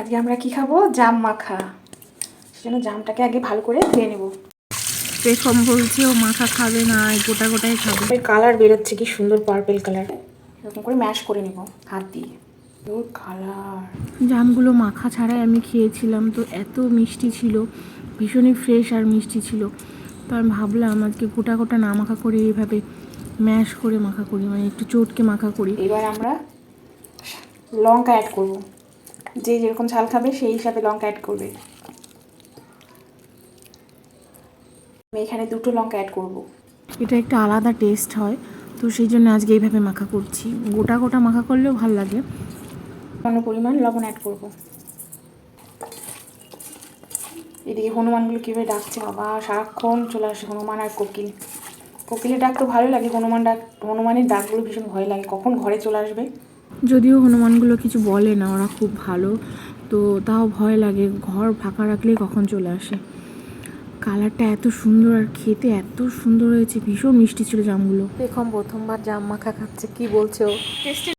আজকে আমরা কি খাব? জাম মাখা। সেজন্য জামটাকে আগে ভালো করে ধুয়ে নেব। পেখম বলছে ও মাখা খাবে না গোটা গোটাই খাবে। এর কালার বেরোচ্ছে কি সুন্দর পার্পেল কালার এরকম করে ম্যাশ করে নেব হাত দিয়ে। সুন্দর কালার জামগুলো মাখা ছাড়াই আমি খেয়েছিলাম তো এত মিষ্টি ছিল ভীষণই ফ্রেশ আর মিষ্টি ছিল। তো আমি ভাবলাম আজকে গোটা গোটা না মাখা করে এইভাবে ম্যাশ করে মাখা করি মানে একটু চটকে মাখা করি। এবার আমরা লঙ্কা অ্যাড করব। যে যেরকম ঝাল খাবে সেই হিসাবে লঙ্কা অ্যাড করবে। আমি এখানে দুটো লঙ্কা অ্যাড করব। এটা একটা আলাদা টেস্ট হয় তো সেই জন্য আজকে এইভাবে মাখা করছি। গোটা গোটা মাখা করলেও ভালো লাগে। সামান্য পরিমাণ লবণ অ্যাড করব। এদিকে হনুমানগুলো কীভাবে ডাকছে বাবা সারাক্ষণ চলে আসে হনুমান আর কোকিল। কোকিলের ডাক তো ভালো লাগে হনুমান ডাক হনুমানের ডাকগুলো ভীষণ ভয় লাগে কখন ঘরে চলে আসবে? যদিও হনুমানগুলো কিছু বলে না, ওরা খুব ভালো। তো তাও ভয় লাগে, ঘর ফাঁকা রাখলেই কখন চলে আসে। কালারটা এত সুন্দর আর খেতে এত সুন্দর হয়েছে, ভীষণ মিষ্টি ছিল জামগুলো। এখন প্রথমবার জাম মাখা খাচ্ছে, কি বলছো